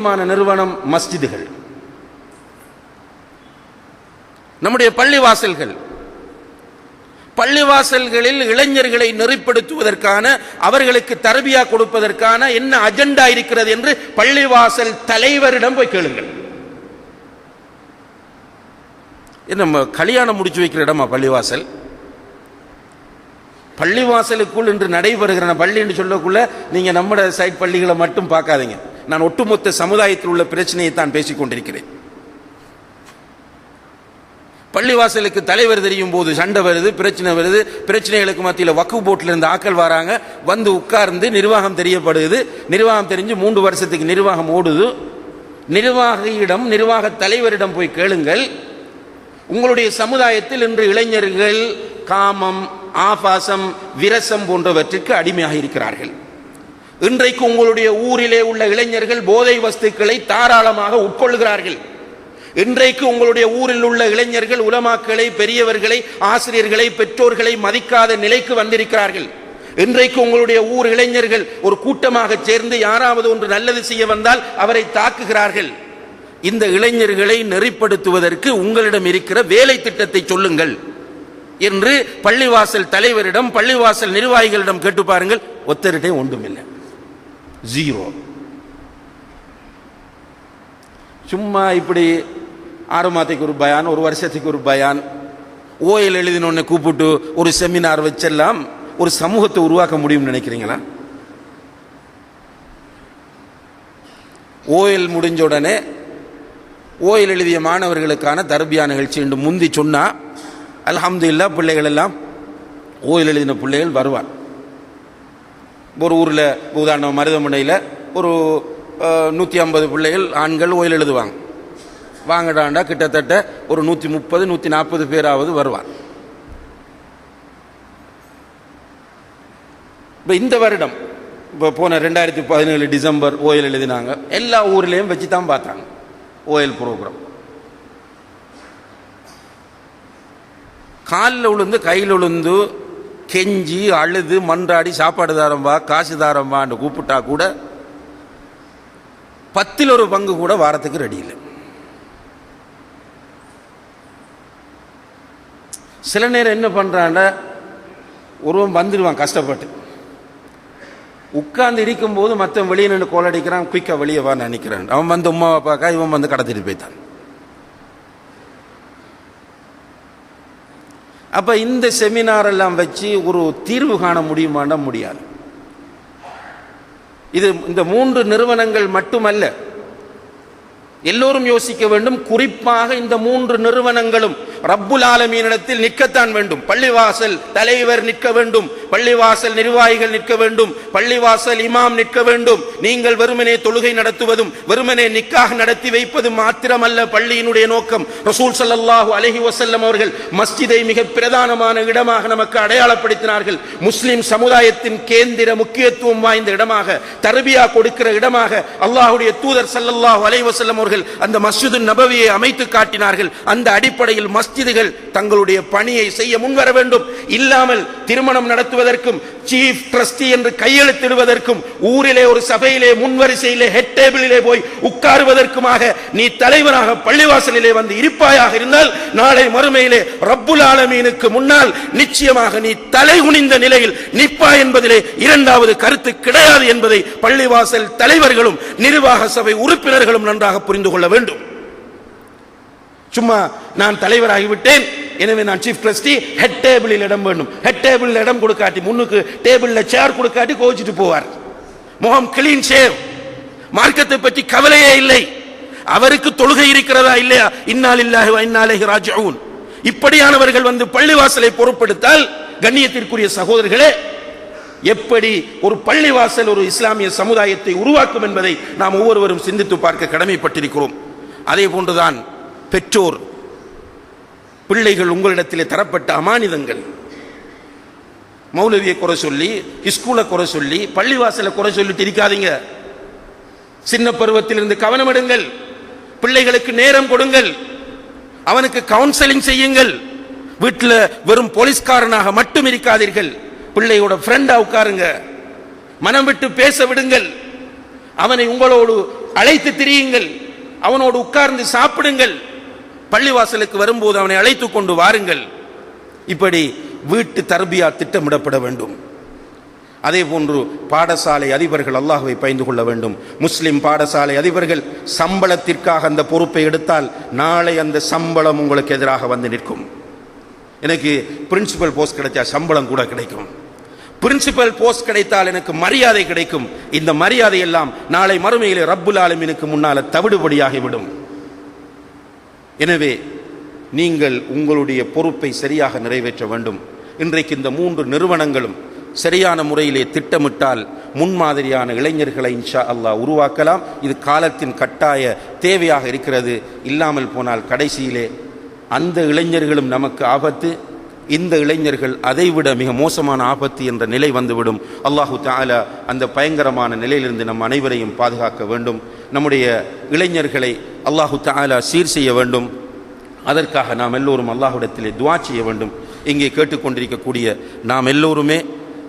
முக்கியமான நிறுவனம் மஸ்ஜிதுகள். நம்முடைய பள்ளிவாசல்கள். பள்ளிவாசல்களில் இளைஞர்களை நெறிப்படுத்துவதற்கான அவர்களுக்கு தரபியா கொடுப்பதற்கான என்ன அஜெண்டா இருக்கிறது என்று பள்ளிவாசல் தலைவரிடம் போய் கேளுங்கள். நம்ம கல்யாணம் முடிச்சு வைக்கிற இடமா பள்ளிவாசல்? பள்ளிவாசலுக்குள் இன்று நடைபெறுகிற பள்ளி என்று சொல்லக்குள்ள நீங்க நம்மட சைட் பள்ளிகளை மட்டும் பார்க்காதீங்க. நான் ஒட்டுமொத்த சமுதாயத்தில் உள்ள பிரச்சனையை தான் பேசிக் கொண்டிருக்கிறேன். பள்ளிவாசலுக்கு தலைவர் தெரியும் போது சண்டை வருது பிரச்சனை வருது. பிரச்சனைகளுக்கு மத்தியில் வக்கு போட்டில் இருந்து ஆக்கள் வராங்க. வந்து உட்கார்ந்து நிர்வாகம் தெரியப்படுது. நிர்வாகம் தெரிஞ்சு மூன்று வருஷத்துக்கு நிர்வாகம் ஓடுது. நிர்வாகியிடம் நிர்வாக தலைவரிடம் போய் கேளுங்கள். உங்களுடைய சமுதாயத்தில் இன்று இளைஞர்கள் காமம் ஆபாசம் விரசம் போன்றவற்றிற்கு அடிமையாக இருக்கிறார்கள். இன்றைக்கு உங்களுடைய ஊரிலே உள்ள இளைஞர்கள் போதை வஸ்துக்களை தாராளமாக உட்கொள்கிறார்கள் இன்றைக்கு உங்களுடைய ஊரில் உள்ள இளைஞர்கள் உலமாக்களை பெரியவர்களை ஆசிரியர்களை பெற்றோர்களை மதிக்காத நிலைக்கு வந்திருக்கிறார்கள். இன்றைக்கு உங்களுடைய ஊர் இளைஞர்கள் ஒரு கூட்டமாக சேர்ந்து யாராவது ஒன்று நல்லது செய்ய வந்தால் அவரை தாக்குகிறார்கள். இந்த இளைஞர்களை நெறிப்படுத்துவதற்கு உங்களிடம் இருக்கிற வேலை திட்டத்தை சொல்லுங்கள் என்று பள்ளிவாசல் தலைவரிடம் பள்ளிவாசல் நிர்வாகிகளிடம் கேட்டு பாருங்கள். ஒத்தரிட்டே ஒன்றுமில்லை. ஜீரோ சும்மா இப்படி ஆறு மாதத்துக்கு ஒரு பயான் ஒரு வருஷத்துக்கு ஒரு பயான் ஓயில் எழுதினொன்னு கூப்பிட்டு ஒரு செமினார் வச்செல்லாம் ஒரு சமூகத்தை உருவாக்க முடியும்னு நினைக்கிறீங்களா? ஓயில் முடிஞ்ச உடனே ஓயில் எழுதிய மாணவர்களுக்கான தர்பியா நிகழ்ச்சி என்று முந்தி சொன்னால் அலமது இல்லா பிள்ளைகள் எல்லாம் ஓயில் எழுதின பிள்ளைகள் வருவார். ஒரு ஊரில் உதாரணம் மருதமனையில் ஒரு நூற்றி ஐம்பது பிள்ளைகள் ஆண்கள் ஓயில் எழுதுவாங்க. வாங்கடாண்டா கிட்டத்தட்ட ஒரு நூற்றி முப்பது நூற்றி நாற்பது பேராவது வருவார் இப்போ இந்த வருடம் இப்போ போன ரெண்டாயிரத்தி பதினேழு டிசம்பர் ஓயில் எழுதினாங்க. எல்லா ஊர்லேயும் வச்சு தான் பார்த்தாங்க ஓயல் ப்ரோக்ராம். காலில் விழுந்து கையில் விழுந்து கெஞ்சி அழுது மன்றாடி சாப்பாடு தாரம்பா காசு தாரம்பான்னு கூப்பிட்டா கூட பத்தில் ஒரு பங்கு கூட வாரத்துக்கு ரெடி இல்லை. சில நேரம் என்ன பண்றான்டா ஒருவன் வந்துடுவான் கஷ்டப்பட்டு. உட்கார்ந்து இருக்கும்போது மற்றவன் வெளியே நின்று கோலடிக்கிறான் குயிக்காக குயிக்கா வெளியே வா நினைக்கிறான். அவன் வந்து உமா அப்பாக்கா இவன் வந்து கடத்திட்டு போய்த்தான் அப்போ இந்த செமினார் எல்லாம் வச்சு ஒரு தீர்வு காண முடியுமானா முடியாது. இது இந்த மூன்று நிறுவனங்கள் மட்டுமல்ல. எல்லோரும் யோசிக்க வேண்டும் குறிப்பாக இந்த மூன்று நிறுவனங்களும் ரப்புல் ஆலமீனிடத்தில் நிற்கத்தான் வேண்டும். பள்ளிவாசல் தலைவர் நிற்க வேண்டும். பள்ளிவாசல் நிர்வாகிகள் நிற்க வேண்டும். பள்ளிவாசல் இமாம் நிற்க வேண்டும். நீங்கள் வெறுமனே தொழுகை நடத்துவதும் வெறுமனே நிக்காக நடத்தி வைப்பதும் மாத்திரமல்ல பள்ளியினுடைய நோக்கம். ரசூல் சல்லாஹூ அலஹி வசல்லம் அவர்கள் மஸ்ஜிதை மிக பிரதானமான இடமாக நமக்கு அடையாளப்படுத்தினார்கள். முஸ்லிம் சமுதாயத்தின் கேந்திர முக்கியத்துவம் வாய்ந்த இடமாக தர்பியா கொடுக்கிற இடமாக அல்லாஹுடைய தூதர் ஸல்லல்லாஹு அலஹி வசல்லம் அவர்கள் அந்த மஸ்ஜிது நபவியை அமைத்து காட்டினார்கள். அந்த அடிப்படையில் மஸ்ஜிதுகள் தங்களுடைய பணியை செய்ய முன்வர வேண்டும். இல்லாமல் திருமணம் நடத்துவதற்கும் சீஃப் ட்ரஸ்டி என்று கையெழுத்திடுவதற்கும் ஊரிலே ஒரு சபையிலே முன்வரிசையிலே ஹெட் டேபிளிலே போய் உட்காருவதற்குமாக நீ தலைவராக பள்ளிவாசலிலே வந்து இருப்பாயாக இருந்தால் நாளை மறுமையிலே ரப்புல் ஆலமீனுக்கு முன்னால் நிச்சயமாக நீ தலை குனிந்த நிலையில் நிப்பா என்பதிலே இரண்டாவது கருத்து கிடையாது என்பதை பள்ளிவாசல் தலைவர்களும் நிர்வாக சபை உறுப்பினர்களும் நன்றாக புரிந்து கொள்ள வேண்டும். சும்மா நான் தலைவராகிவிட்டேன். எனவே நான் சீஃப் ட்ரஸ்டி ஹெட் டேபிளில் இடம் வேண்டும். ஹெட் டேபிளில் இடம் கொடுக்காட்டி முன்னுக்கு டேபிளில் சேர் கொடுக்காட்டி கோச்சிட்டு போவார். முகம் கிளீன் சேவ் மார்க்கத்தை பற்றி கவலையே இல்லை. அவருக்கு தொழுகை இருக்கிறதா இல்லையா? இன்னால் இல்லாஹி இன்னாலேஹி ராஜாவும் இப்படியானவர்கள் வந்து பள்ளிவாசலை பொருட்படுத்தால் கண்ணியத்திற்குரிய சகோதரர்களே எப்படி ஒரு பள்ளிவாசல் ஒரு இஸ்லாமிய சமுதாயத்தை உருவாக்கும் என்பதை நாம் ஒவ்வொருவரும் சிந்தித்து பார்க்க கடமைப்பட்டிருக்கிறோம். அதே போன்றுதான் பெற்றோர் பிள்ளைகள் உங்களிடத்திலே தரப்பட்ட அமானிதங்கள். மௌலவியை குறை சொல்லி ஸ்கூலை குறை சொல்லி பள்ளிவாசலை குறை சொல்லிட்டு இருக்காதீங்க. சின்ன பருவத்திலிருந்து கவனம் எடுங்கள். பிள்ளைகளுக்கு நேரம் கொடுங்கள். அவனுக்கு கவுன்சிலிங் செய்யுங்கள். வீட்டில் வெறும் போலீஸ்காரனாக மட்டும் இருக்காதீர்கள். பிள்ளையோட ஃப்ரெண்டா உட்காருங்க. மனம் விட்டு பேச விடுங்கள். அவனை உங்களோடு அழைத்து திரியுங்கள். அவனோடு உட்கார்ந்து சாப்பிடுங்கள். பள்ளிவாசலுக்கு வரும்போது அவனை அழைத்து கொண்டு வாருங்கள். இப்படி வீட்டு தர்பியா திட்டமிடப்பட வேண்டும். அதே போன்று பாடசாலை அதிபர்கள் அல்லாஹுவை பயந்து கொள்ள வேண்டும். முஸ்லிம் பாடசாலை அதிபர்கள் சம்பளத்திற்காக அந்த பொறுப்பை எடுத்தால் நாளை அந்த சம்பளம் உங்களுக்கு எதிராக வந்து நிற்கும். எனக்கு பிரின்சிபல் போஸ்ட் கிடைச்சா சம்பளம் கூட கிடைக்கும். பிரின்சிபல் போஸ்ட் கிடைத்தால் எனக்கு மரியாதை கிடைக்கும். இந்த மரியாதை எல்லாம் நாளை மறுமையிலே ரப்புல் ஆலமினுக்கு முன்னால தவிடுபடியாகிவிடும். எனவே நீங்கள் உங்களுடைய பொறுப்பை சரியாக நிறைவேற்ற வேண்டும். இன்றைக்கு இந்த மூன்று நிறுவனங்களும் சரியான முறையிலே திட்டமிட்டால் முன்மாதிரியான இளைஞர்களை இன்ஷா அல்லாஹ் உருவாக்கலாம். இது காலத்தின் கட்டாய தேவையாக இருக்கிறது. இல்லாமல் போனால் கடைசியிலே அந்த இளைஞர்களும் நமக்கு ஆபத்து. இந்த இளைஞர்கள் அதைவிட மிக மோசமான ஆபத்து என்ற நிலை வந்துவிடும். அல்லாஹு தாலா அந்த பயங்கரமான நிலையிலிருந்து நம் அனைவரையும் பாதுகாக்க வேண்டும். நம்முடைய இளைஞர்களை அல்லாஹு தாலா சீர் செய்ய வேண்டும். அதற்காக நாம் எல்லோரும் அல்லாஹுடத்திலே துவா செய்ய வேண்டும். இங்கே கேட்டுக்கொண்டிருக்கக்கூடிய நாம் எல்லோருமே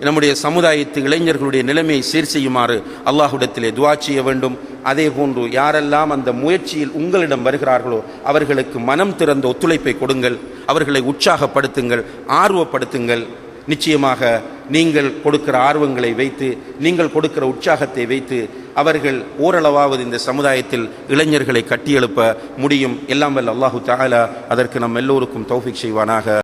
நம்முடைய சமுதாயத்து இளைஞர்களுடைய நிலைமையை சீர் செய்யுமாறு அல்லாஹுடத்திலே துவா செய்ய வேண்டும். அதே போன்று யாரெல்லாம் அந்த முயற்சியில் உங்களிடம் வருகிறார்களோ அவர்களுக்கு மனம் திறந்த ஒத்துழைப்பை கொடுங்கள். அவர்களை உற்சாகப்படுத்துங்கள் ஆர்வப்படுத்துங்கள். நிச்சயமாக நீங்கள் கொடுக்கிற ஆர்வங்களை வைத்து நீங்கள் கொடுக்கிற உற்சாகத்தை வைத்து அவர்கள் ஓரளவாவது இந்த சமுதாயத்தில் இளைஞர்களை கட்டியெழுப்ப முடியும். எல்லாம் வல்ல அல்லாஹு தாலா அதற்கு நம் எல்லோருக்கும் தௌஃபிக் செய்வானாக.